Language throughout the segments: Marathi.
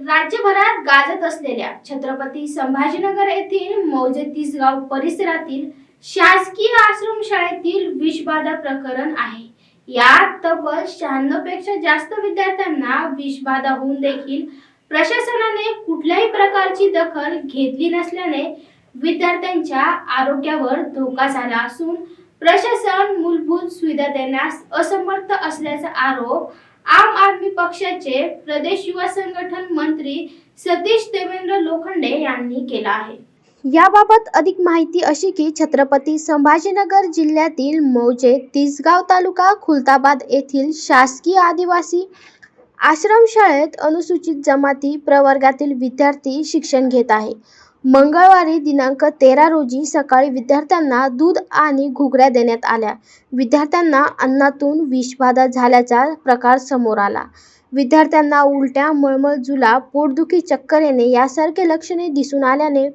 राज्यभरात गाजत असलेल्या छत्रपती संभाजीनगर येथील मौजे तिसगाव परिसरातील शासकीय आश्रमशाळेतील विषबाधा प्रकरण आहे. यात तब्बल शहाण्णवपेक्षा जास्त विद्यार्थ्यांना विषबाधा होऊन देखील प्रशासनाने कुठल्याही प्रकारची दखल घेतली नसल्याने विद्यार्थ्यांच्या आरोग्यावर धोका झाला असून प्रशासन मूलभूत सुविधा देण्यास असमर्थ असल्याचा आरोप आम आदमी पक्षाचे प्रदेश युवा संघटन मंत्री सतीश देवेंद्र लोखंडे यांनी केला आहे. याबाबत अधिक माहिती अशी की छत्रपती संभाजीनगर जिल्ह्यातील मौजे तिसगाव तालुका खुलताबाद येथील शासकीय आदिवासी आश्रमशाळेत अनुसूचित जमाती प्रवर्गातील विद्यार्थी शिक्षण घेत आहे. मंगळवारी दिनांक तेरा रोजी सकाळी विद्यार्थ्यांना दूध आणि घुगऱ्या देण्यात आल्या. विद्यार्थ्यांना अन्नातून विषबाधा झाल्याचा प्रकार समोर आला. विद्यार्थ्यांना उलट्या मळमळ जुला पोटदुखी चक्कर येणे यासारखे लक्षणे दिसून आल्याने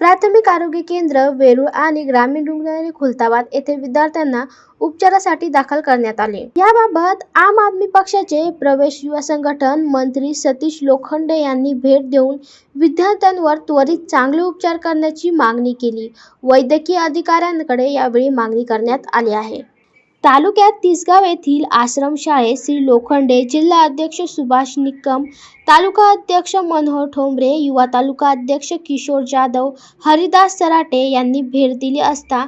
प्राथमिक आरोग्य केंद्र वेरूळ आणि ग्रामीण रुग्णालय खुलताबाद येथे विद्यार्थ्यांना उपचारासाठी दाखल करण्यात आले. याबाबत आम आदमी पक्षाचे प्रवेश युवा संघटन मंत्री सतीश लोखंडे यांनी भेट देऊन विद्यार्थ्यांवर त्वरित चांगले उपचार करण्याची मागणी केली. वैद्यकीय अधिकाऱ्यांकडे यावेळी मागणी करण्यात आली आहे. तालुक्यात तिसगाव येथील आश्रमशाळेत श्री लोखंडे जिल्हा अध्यक्ष सुभाष निकम, तालुका अध्यक्ष मनोहर ठोंबरे, युवा तालुका अध्यक्ष किशोर जाधव, हरिदास सराटे यांनी भेट दिली असता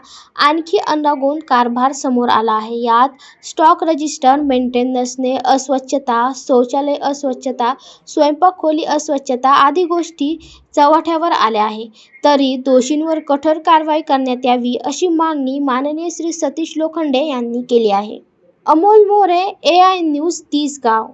आणखी अनागोंद कारभार समोर आला आहे. यात स्टॉक रजिस्टर, मेंटेनन्सने अस्वच्छता, शौचालय अस्वच्छता, स्वयंपाक खोली अस्वच्छता आदी गोष्टी चव्हाट्यावर आल्या आहे. तरी दोषींवर कठोर कारवाई करण्यात यावी अशी मागणी माननीय श्री सतीश लोखंडे यांनी केली आहे. Amol More A I news Tisgaon